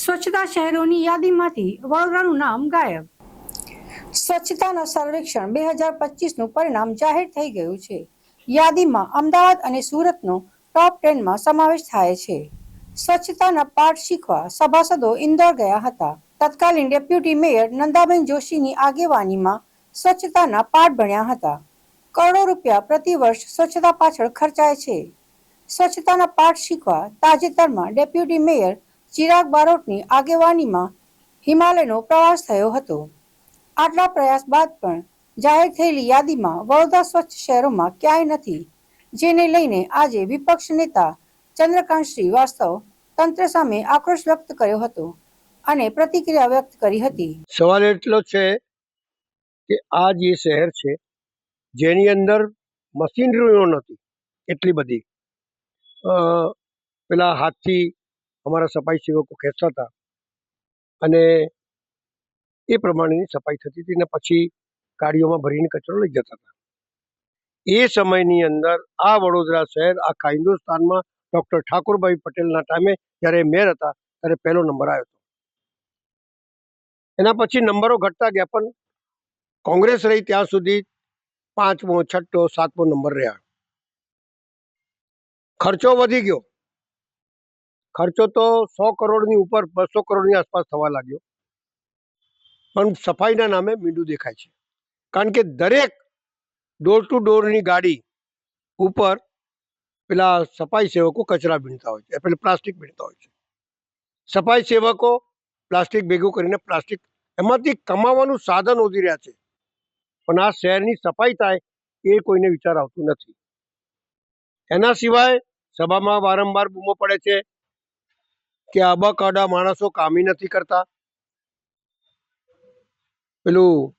સ્વચ્છતા શહેરોની યાદીમાંથી વડોદરાનું નામ ગાયબ. સ્વચ્છતાના સર્વેક્ષણ બે હજાર પચીસનું પરિણામ જાહેર થઈ ગયું છે. યાદીમાં અમદાવાદ અને સુરતનો ટોપ ટેનમાં સમાવેશ થાય છે. સ્વચ્છતાના પાઠ શીખવા સભાસદો ઇન્દોર ગયા હતા. તત્કાલીન ડેપ્યુટી મેયર નંદાબેન જોશીની આગેવાનીમાં સ્વચ્છતાના પાઠ ભણ્યા હતા. કરોડો રૂપિયા પ્રતિ વર્ષ સ્વચ્છતા પાછળ ખર્ચાય છે. સ્વચ્છતાના પાઠ શીખવા તાજેતરમાં ડેપ્યુટી મેયર ચિરાગ બારોટની આગેવાનીમાં હિમાલયનો પ્રવાસ થયો હતો. આટલા પ્રયાસ બાદ પણ જાહેર થયેલી યાદીમાં વડોદરા સ્વચ્છ શહેરોમાં ક્યાંય નથી, જેને લઈને આજે વિપક્ષ નેતા ચંદ્રકાંત શ્રીવાસ્તવ તંત્ર સામે આક્રોશ વ્યક્ત કર્યો હતો અને પ્રતિક્રિયા વ્યક્ત કરી હતી. સવાલ એટલો છે કે આ જે શહેર છે, જેની અંદર મશીનરીઓ નથી એટલી બધી. પેલા હાથથી અમારા સફાઈ સેવકો ખેંચતા હતા. અને એ પ્રમાણેની સફાઈ થતી હતી ને પછી ગાડીઓમાં ભરીને કચરો લઈ જતા હતા. એ સમયની અંદર આ વડોદરા શહેર આખા હિન્દુસ્તાનમાં ડૉક્ટર ઠાકોરભાઈ પટેલના ટાઈમે જ્યારે મેયર હતા ત્યારે પહેલો નંબર આવ્યો હતો. એના પછી નંબરો ઘટતા ગયા પણ કોંગ્રેસ રહી ત્યાં સુધી પાંચમો, છઠ્ઠો, સાતમો નંબર રહ્યા. ખર્ચો વધી ગયો. ખર્ચો તો સો કરોડની ઉપર, બસો કરોડની આસપાસ થવા લાગ્યો. પણ સફાઈના નામે મીંડું દેખાય છે. કારણ કે દરેક ડોર ટુ ડોરની ગાડી ઉપર પેલા સફાઈ સેવકો કચરા ભીણતા હોય છે પેલા પ્લાસ્ટિક ભીણતા હોય છે. સફાઈ સેવકો પ્લાસ્ટિક ભેગું કરીને પ્લાસ્ટિક એમાંથી કમાવાનું સાધન ઓછી રહ્યા છે. પણ આ શહેરની સફાઈ થાય એ કોઈને વિચાર આવતું નથી. એના સિવાય સભામાં વારંવાર બૂમો પડે છે કે આબાકાડા માણસો કામી નથી કરતા? પેલું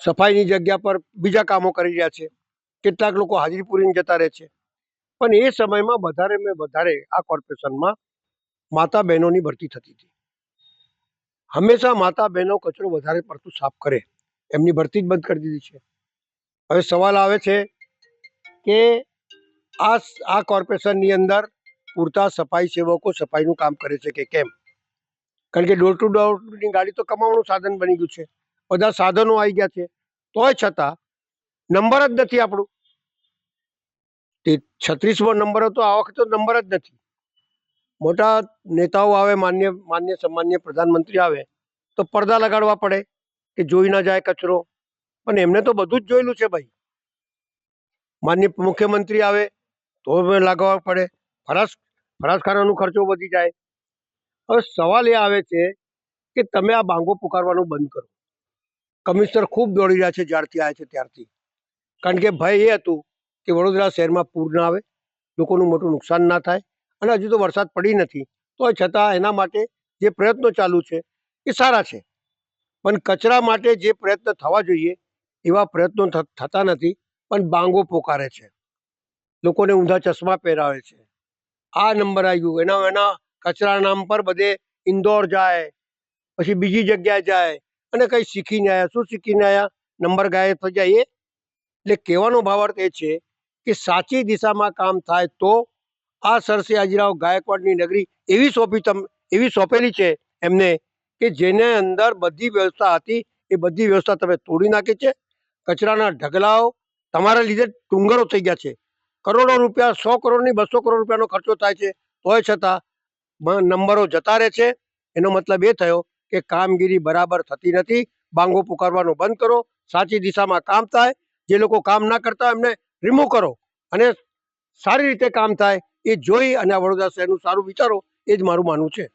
સફાઈની જગ્યા પર બીજા કામો કરી રહ્યા છે. કેટલાક લોકો હાજરી પૂરીને જતા રહે છે. પણ એ સમયમાં વધારે મેં વધારે આ કોર્પોરેશનમાં માતા બહેનોની ભરતી થતી હતી. હંમેશા માતા બહેનો કચરો વધારે પડતું સાફ કરે. એમની ભરતી જ બંધ કરી દીધી છે. હવે સવાલ આવે છે કે આ આ કોર્પોરેશનની અંદર પૂરતા સફાઈ સેવકો સફાઈનું કામ કરે છે કે કેમ? કારણ કે ડોર ટુ ડોરની ગાડી તો કમાવાનું સાધન બની ગયું છે. બધા સાધનો આવી ગયા છે. તોય છતાં નંબર જ નથી આપણું. તે છત્રીસમો નંબર હતો, આ વખતે નંબર જ નથી. મોટા નેતાઓ આવે, માન્ય માન્ય, સન્માન્ય પ્રધાનમંત્રી આવે, તો પડદા લગાડવા પડે કે જોઈ ના જાય કચરો. પણ એમને તો બધું જ જોયેલું છે ભાઈ. માન્ય મુખ્યમંત્રી આવે તો લગાવવા પડે. ફરાસ ફરાશખાનાનો ખર્ચો વધી જાય. હવે સવાલ એ આવે છે કે તમે આ બાંગો પુકારવાનું બંધ કરો. કમિશનર ખૂબ દોડી રહ્યા છે જ્યારથી આવે છે ત્યારથી. કારણ કે ભય એ હતું કે વડોદરા શહેરમાં પૂર ના આવે, લોકોનું મોટું નુકસાન ના થાય અને હજુ તો વરસાદ પડી નથી. તો છતાં એના માટે જે પ્રયત્નો ચાલુ છે એ સારા છે. પણ કચરા માટે જે પ્રયત્ન થવા જોઈએ એવા પ્રયત્નો થતા નથી, પણ બાંગો પોકારે છે. લોકોને ઊંધા ચશ્મા પહેરાવે છે. આ નંબર આવ્યું એના એના કચરા નામ પર બધે ઇન્દોર જાય, પછી બીજી જગ્યાએ જાય અને કંઈ શીખીને આવ્યા શું શીખીને આવ્યા નંબર ગાયબ થઈ જાય. એ એટલે કહેવાનો ભાવાર્થ એ છે કે સાચી દિશામાં કામ થાય તો આ સરસે હાજીરાવ ગાયકવાડની નગરી એવી સોંપી તમ, એવી સોંપેલી છે એમને કે જેને અંદર બધી વ્યવસ્થા હતી, એ બધી વ્યવસ્થા તમે તોડી નાખી છે. કચરાના ઢગલાઓ તમારા લીધે ટુંગરો થઈ ગયા છે. કરોડો રૂપિયા, સો કરોડની બસો કરોડ રૂપિયાનો ખર્ચો થાય છે. તોય છતાં નંબરો જતા રહે છે. એનો મતલબ એ થયો કે કામગીરી બરાબર થતી નથી. બાંગો પુકારવાનું બંધ કરો. સાચી દિશામાં કામ થાય. જે લોકો કામ ના કરતા એમને રિમૂવ કરો. અને સારી રીતે કામ થાય એ જોઈ અને આ વડોદરા શહેરનું સારું વિચારો. એ જ મારું માનવું છે.